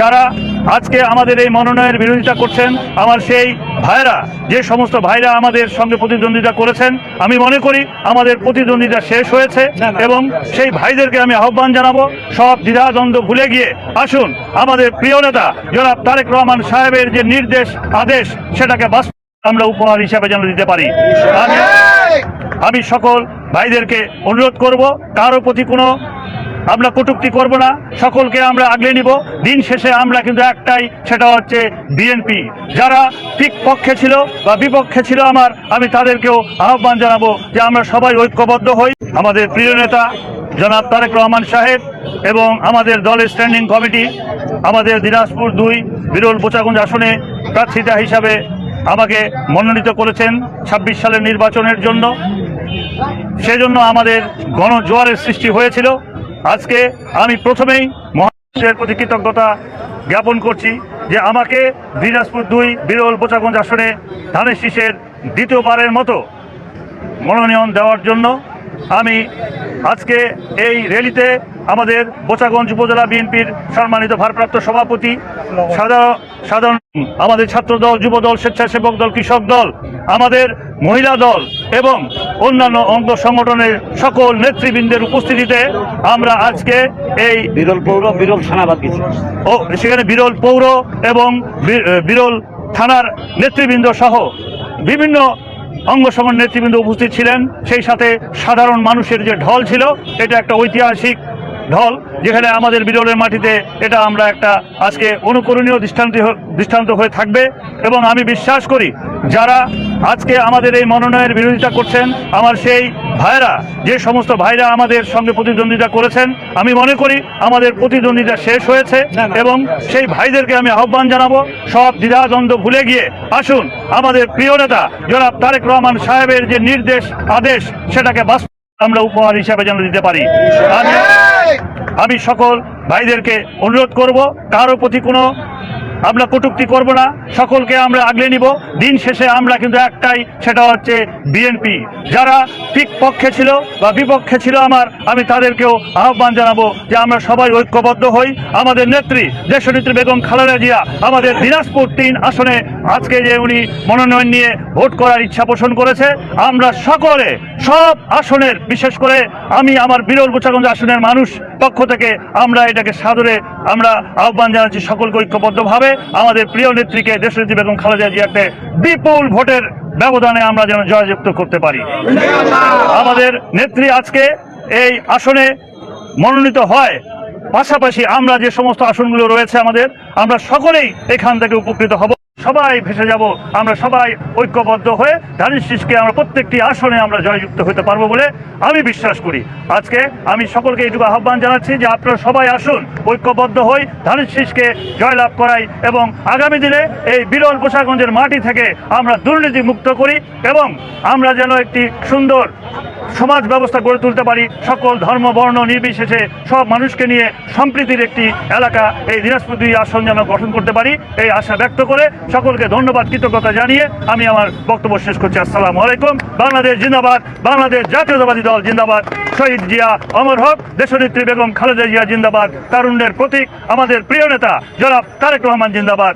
যারা আজকে আমাদের এই মনোনয়নের বিরোধিতা করছেন, আমার সেই ভাইরা যে সমস্ত ভাইরা আমাদের সঙ্গে প্রতিদ্বন্দ্বিতা করেছেন, আমি মনে করি আমাদের প্রতিদ্বন্দ্বিতা শেষ হয়েছে এবং সেই ভাইদেরকে আমি আহ্বান জানাব, সব দ্বিধাদ্বন্দ্ব ভুলে গিয়ে আসুন, আমাদের প্রিয় নেতা জনাব তারেক রহমান সাহেবের যে নির্দেশ, আদেশ, সেটাকে বাস্তব আমরা উপহার হিসাবে যেন দিতে পারি। আমি আমি সকল ভাইদেরকে অনুরোধ করব, কারও প্রতি কোনো আমরা কটুক্তি করব না, সকলকে আমরা আগলে নিব। দিন শেষে আমরা কিন্তু একটাই, সেটা হচ্ছে বিএনপি যারা ঠিক পক্ষে ছিল বা বিপক্ষে ছিল আমার, আমি তাদেরকেও আহ্বান জানাব যে আমরা সবাই ঐক্যবদ্ধ হই। আমাদের প্রিয় নেতা, জনাব তারেক রহমান সাহেব এবং আমাদের দলের স্ট্যান্ডিং কমিটি, আমাদের দিনাজপুর দুই বিরল বোচাগঞ্জ আসনে প্রার্থিতা হিসাবে আমাকে মনোনীত করেছেন ছাব্বিশ সালের নির্বাচনের জন্য। সেজন্য আমাদের গণজোয়ারের সৃষ্টি হয়েছিল। আজকে আমি প্রথমেই মহারাষ্ট্রের প্রতি কৃতজ্ঞতা জ্ঞাপন করছি যে আমাকে দিনাজপুর দুই বিরল বোচাগঞ্জ আসনে ধানের শীষের দ্বিতীয়বারের মতো মনোনয়ন দেওয়ার জন্য আমি আজকে এই র্যালিতে আমাদের বোচাগঞ্জ উপজেলা বিএনপির সম্মানিত ভারপ্রাপ্ত সভাপতি সাধারণ সাধারণ আমাদের ছাত্রদল, যুবদল, স্বেচ্ছাসেবক দল, কৃষক দল, আমাদের মহিলা দল এবং অন্যান্য অঙ্গ সংগঠনের সকল নেতৃবৃন্দের উপস্থিতিতে আমরা আজকে এই বিরল পৌর বিরল থানাবাদ ও সেখানে বিরল পৌর এবং বিরল থানার নেতৃবৃন্দ সহ বিভিন্ন অঙ্গ সংগঠন নেতৃবৃন্দ উপস্থিত ছিলেন। সেই সাথে সাধারণ মানুষের যে ঢল ছিল এটা একটা ঐতিহাসিক ঢল যেখানে আমাদের বিরলের মাটিতে এটা আমরা একটা আজকে অনুকরণীয় দৃষ্টান্ত দৃষ্টান্ত হয়ে থাকবে। এবং আমি বিশ্বাস করি যারা আজকে আমাদের এই মনোনয়নের বিরোধিতা করছেন আমার সেই ভাইরা যে সমস্ত ভাইরা আমাদের সঙ্গে প্রতিদ্বন্দ্বিতা করেছেন আমি মনে করি আমাদের প্রতিদ্বন্দ্বিতা শেষ হয়েছে এবং সেই ভাইদেরকে আমি আহ্বান জানাব সব দ্বিধাদ্বন্দ্ব ভুলে গিয়ে আসুন আমাদের প্রিয় নেতা জনাব তারেক রহমান সাহেবের যে নির্দেশ আদেশ সেটাকে বাস্তব আমরা উপহার হিসাবে যেন দিতে পারি। আমি আমি সকল ভাইদেরকে অনুরোধ করব কারও প্রতি কোনো আমরা কটুক্তি করব না, সকলকে আমরা আগলে নিব। দিন শেষে আমরা কিন্তু একটাই, সেটা হচ্ছে বিএনপি। যারা ঠিক পক্ষে ছিল বা বিপক্ষে ছিল আমার, আমি তাদেরকেও আহ্বান জানাব যে আমরা সবাই ঐক্যবদ্ধ হই। আমাদের নেত্রী দেশনেত্রী বেগম খালেদা জিয়া, আমাদের দিনাজপুর তিন আসনে আজকে যে উনি মনোনয়ন নিয়ে ভোট করার ইচ্ছা পোষণ করেছে, আমরা সকলে সব আসনের, বিশেষ করে আমি, আমার বিরল বোচাগঞ্জ আসনের মানুষ পক্ষ থেকে আমরা এটাকে সাদরে আমরা আহ্বান জানাচ্ছি সকলকে ঐক্যবদ্ধভাবে। আমাদের প্রিয় নেত্রীকে দেশনেত্রী বেগম খালেদা জিয়াকে বিপুল ভোটের ব্যবধানে আমরা যেন জয়যুক্ত করতে পারি। আমাদের নেত্রী আজকে এই আসনে মনোনীত হয়। পাশাপাশি আমরা যে সমস্ত আসনগুলো রয়েছে আমাদের, আমরা সকলেই এখান থেকে উপকৃত হব। সবাই ভেসে যাব। আমরা সবাই ঐক্যবদ্ধ হয়ে ধানের আমরা প্রত্যেকটি আসনে আমরা জয়যুক্ত হতে পারব বলে আমি বিশ্বাস করি। আজকে আমি সকলকে এইটুকু আহ্বান জানাচ্ছি যে আপনারা সবাই আসুন, ঐক্যবদ্ধ হই, ধানের জয়লাভ করাই এবং আগামী দিনে এই বিরল পোশাকগঞ্জের মাটি থেকে আমরা দুর্নীতি মুক্ত করি এবং আমরা যেন একটি সুন্দর সমাজ ব্যবস্থা গড়ে তুলতে পারি। সকল ধর্ম, বর্ণ, নির্বিশেষে সব মানুষকে নিয়ে সম্প্রীতির একটি এলাকা এই দিনাজপুর দুই আসন যেন গঠন করতে পারি, এই আশা ব্যক্ত করে সকলকে ধন্যবাদ, কৃতজ্ঞতা জানিয়ে আমি আমার বক্তব্য শেষ করছি। আসসালামু আলাইকুম। বাংলাদেশ জিন্দাবাদ। বাংলাদেশ জাতীয়তাবাদী দল জিন্দাবাদ। শহীদ জিয়া অমর হক, দেশনেত্রী বেগম খালেদা জিয়া জিন্দাবাদ। তারুণ্যের প্রতীক আমাদের প্রিয় নেতা জনাব তারেক রহমান জিন্দাবাদ।